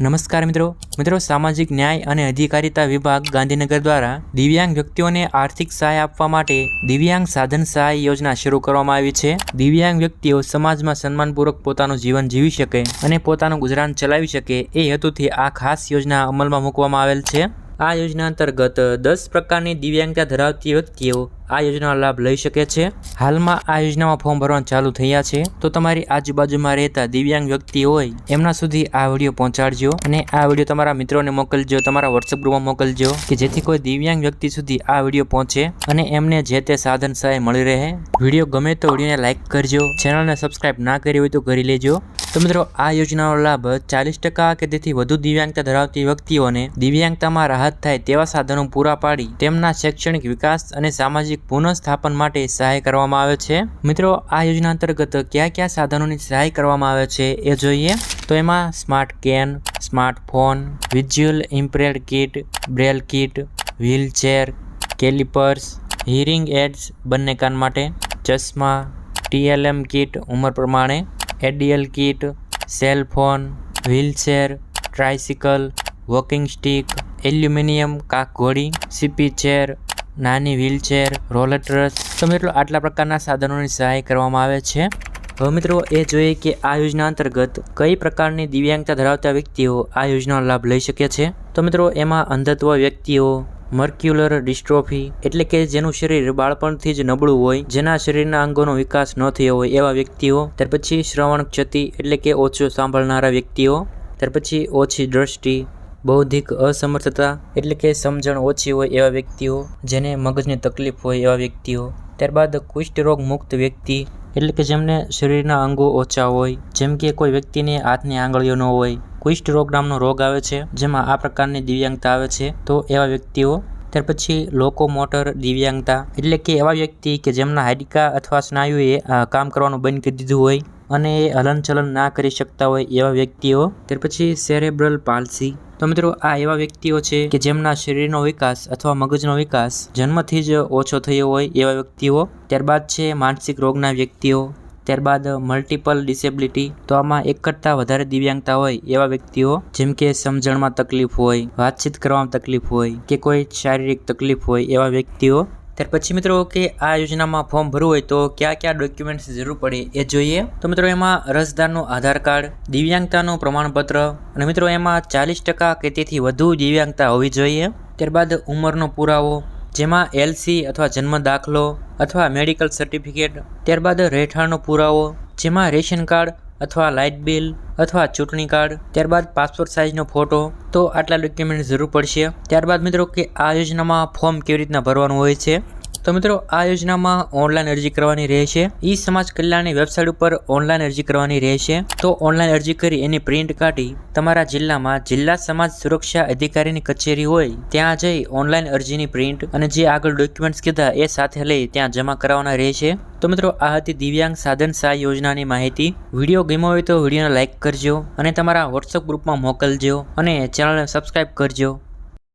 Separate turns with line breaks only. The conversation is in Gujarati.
નમસ્કાર મિત્રો. મિત્રો, સામાજિક ન્યાય અને અધિકારિતા વિભાગ ગાંધીનગર દ્વારા દિવ્યાંગ વ્યક્તિઓને આર્થિક સહાય આપવા માટે દિવ્યાંગ સાધન સહાય યોજના શરૂ કરવામાં આવી છે. દિવ્યાંગ વ્યક્તિઓ સમાજમાં સન્માનપૂર્વક પોતાનું જીવન જીવી શકે અને પોતાનું ગુજરાન ચલાવી શકે એ હેતુથી આ ખાસ યોજના અમલમાં મૂકવામાં આવેલ છે. આ યોજના અંતર્ગત દસ પ્રકારની દિવ્યાંગતા ધરાવતી વ્યક્તિઓ આ યોજનાનો લાભ લઈ શકે છે. હાલમાં આ યોજનામાં ફોર્મ ભરવાનું ચાલુ થયા છે. તો તમારી આજુબાજુમાં રહેતા દિવ્યાંગ વ્યક્તિ હોય, એમના સુધી આ વીડિયો પહોંચાડજો અને આ વીડિયો તમારા મિત્રોને મોકલજો, તમારા વોટ્સઅપ ગ્રુપમાં મોકલજો કે જેથી કોઈ દિવ્યાંગ વ્યક્તિ સુધી આ વીડિયો પહોંચે અને એમને જે તે સાધન સહાય મળી રહે. વીડિયો ગમે તો વિડીયોને લાઇક કરજો, ચેનલને સબસ્ક્રાઇબ ના કરી હોય તો કરી લેજો. તો મિત્રો, આ યોજનાનો લાભ ચાલીસ ટકા કે તેથી વધુ દિવ્યાંગતા ધરાવતી વ્યક્તિઓને દિવ્યાંગતામાં રાહત થાય તેવા સાધનો પૂરા પાડી તેમના શૈક્ષણિક વિકાસ અને સામાજિક પુનઃસ્થાપન માટે સહાય કરવામાં આવે છે. મિત્રો, આ યોજના અંતર્ગત કયા કયા સાધનોની સહાય કરવામાં આવે છે એ જોઈએ. તો એમાં smart cane smartphone visual impaired kit, Braille kit wheelchair calipers, hearing aids બંને કાન માટે, ચશ્મા ટીએલએમ કિટ ઉંમર પ્રમાણે ADL kit, cell phone, wheelchair tricycle walking stick, aluminium કાકઘોડી CP chair, નાની વ્હીલચેર, રોલર ટ્રસ. તો મિત્રો, આટલા પ્રકારના સાધનોની સહાય કરવામાં આવે છે. હવે મિત્રો, એ જોઈએ કે આ યોજના અંતર્ગત કઈ પ્રકારની દિવ્યાંગતા ધરાવતા વ્યક્તિઓ આ યોજનાનો લાભ લઈ શકે છે. તો મિત્રો, એમાં અંધત્વ વ્યક્તિઓ મર્ક્યુલર ડિસ્ટ્રોફી એટલે કે જેનું શરીર બાળપણથી જ નબળું હોય, જેના શરીરના અંગોનો વિકાસ ન થયો હોય એવા વ્યક્તિઓ. ત્યાર પછી શ્રવણ ક્ષતિ એટલે કે ઓછું સાંભળનારા વ્યક્તિઓ. ત્યાર પછી ઓછી દ્રષ્ટિ, બૌદ્ધિક અસમર્થતા એટલે કે સમજણ ઓછી હોય એવા વ્યક્તિઓ, જેને મગજની તકલીફ હોય એવા વ્યક્તિઓ. ત્યારબાદ કુષ્ઠરોગ મુક્ત વ્યક્તિ એટલે કે જેમને શરીરના અંગો ઓછા હોય, જેમ કે કોઈ વ્યક્તિને હાથની આંગળીઓ ન હોય. કુષ્ઠ રોગ નામનો રોગ આવે છે, જેમાં આ પ્રકારની દિવ્યાંગતા આવે છે, તો એવા વ્યક્તિઓ, ત્યાર પછી લોકો મોટર દિવ્યાંગતા, એટલે કે એવા વ્યક્તિ કે જેમના હાડકા અથવા સ્નાયુએ કામ કરવાનું બંધ કરી દીધું હોય, અને એ હલનચલન ના કરી શકતા હોય એવા વ્યક્તિઓ, ત્યાર પછી સેરેબ્રલ પાલ્સી. તો મિત્રો, આ એવા વ્યક્તિઓ છે કે જેમના શરીરનો વિકાસ અથવા મગજનો વિકાસ જન્મથી જ ઓછો થયો હોય એવા વ્યક્તિઓ, ત્યારબાદ છે માનસિક રોગના વ્યક્તિઓ ત્યારબાદ મલ્ટિપલ ડિસેબિલિટી તો આમાં એક કરતાં વધારે દિવ્યાંગતા હોય એવા વ્યક્તિઓ, જેમ કે સમજણમાં તકલીફ હોય, વાતચીત કરવામાં તકલીફ હોય કે કોઈ શારીરિક તકલીફ હોય એવા વ્યક્તિઓ. ત્યાર પછી મિત્રો કે આ યોજનામાં ફોર્મ ભરવું હોય તો કયા કયા ડોક્યુમેન્ટ્સ જરૂર પડે એ જોઈએ. તો મિત્રો એમાં અરજદારનું આધાર કાર્ડ, દિવ્યાંગતાનું પ્રમાણપત્ર અને મિત્રો એમાં ચાલીસ ટકા કે તેથી વધુ દિવ્યાંગતા હોવી જોઈએ. ત્યારબાદ ઉંમરનો પુરાવો જેમાં એલસી અથવા જન્મ દાખલો અથવા મેડિકલ સર્ટિફિકેટ ત્યારબાદ રહેઠાણનો પુરાવો, જેમાં રેશન કાર્ડ અથવા લાઇટ બિલ અથવા ચૂંટણી કાર્ડ, ત્યારબાદ પાસપોર્ટ સાઇઝનો ફોટો તો આટલા ડોક્યુમેન્ટ જરૂર પડશે. ત્યારબાદ મિત્રો કે આ યોજનામાં ફોર્મ કેવી રીતના ભરવાનું હોય છે? તો મિત્રો, આ યોજનામાં ઓનલાઈન અરજી કરવાની રહેશે. ઈ સમાજ કલ્યાણની વેબસાઇટ ઉપર ઓનલાઈન અરજી કરવાની રહેશે. તો ઓનલાઈન અરજી કરી એની પ્રિન્ટ કાઢી તમારા જિલ્લામાં જિલ્લા સમાજ સુરક્ષા અધિકારીની કચેરી હોય, ત્યાં જઈ ઓનલાઈન અરજીની પ્રિન્ટ અને જે આગળ ડોક્યુમેન્ટ્સ કીધા એ સાથે લઈ ત્યાં જમા કરાવવાના રહેશે. તો મિત્રો, આ હતી દિવ્યાંગ સાધન સહાય યોજનાની માહિતી. વીડિયો ગમ્યો હોય તો વિડીયોને લાઇક કરજો અને તમારા વોટ્સઅપ ગ્રુપમાં મોકલજો અને ચેનલને સબસ્ક્રાઇબ કરજો.